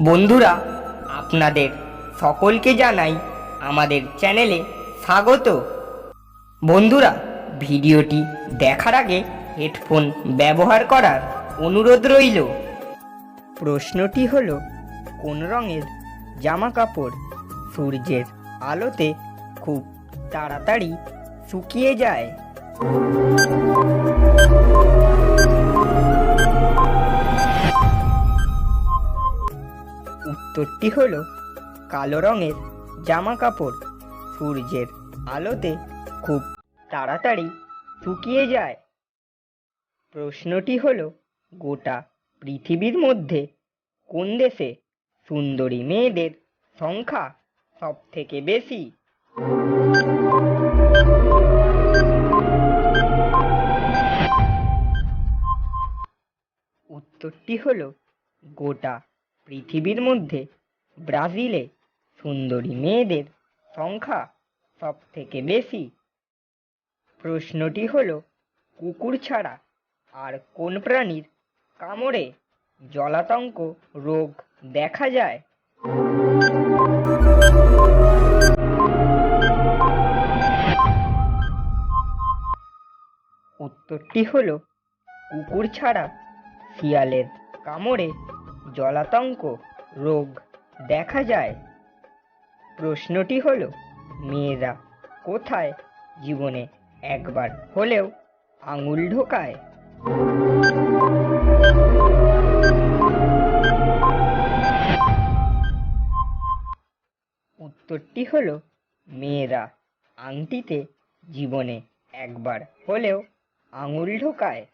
বন্ধুরা, আপনাদের সকলকে জানাই আমাদের চ্যানেলে স্বাগত। বন্ধুরা, ভিডিওটি দেখার আগে হেডফোন ব্যবহার করার অনুরোধ রইল। প্রশ্নটি হলো, কোন রঙের জামা কাপড় সূর্যের আলোতে খুব তাড়াতাড়ি শুকিয়ে যায়? উত্তরটি হলো কালো রঙের জামা কাপড় সূর্যের আলোতে খুব তাড়াতাড়ি শুকিয়ে যায়। প্রশ্নটি হলো, গোটা পৃথিবীর মধ্যে কোন দেশে সুন্দরী মেয়েদের সংখ্যা সব থেকে বেশি? উত্তরটি হলো, গোটা পৃথিবীর মধ্যে ব্রাজিলে সুন্দরী মেয়েদের সংখ্যা সব থেকে বেশি। প্রশ্নটি হল, কুকুর ছাড়া আর কোন প্রাণীর কামড়ে জলাতঙ্ক রোগ দেখা যায়? উত্তরটি হলো, কুকুর ছাড়া শিয়ালের কামড়ে জলাতঙ্ক, রোগ দেখা যায়। প্রশ্নটি হলো, মেয়েরা কোথায় জীবনে একবার হলেও আঙুল ঢোকায়? উত্তরটি হলো, মেয়েরা আংটিতে জীবনে একবার হলেও আঙুল ঢোকায়।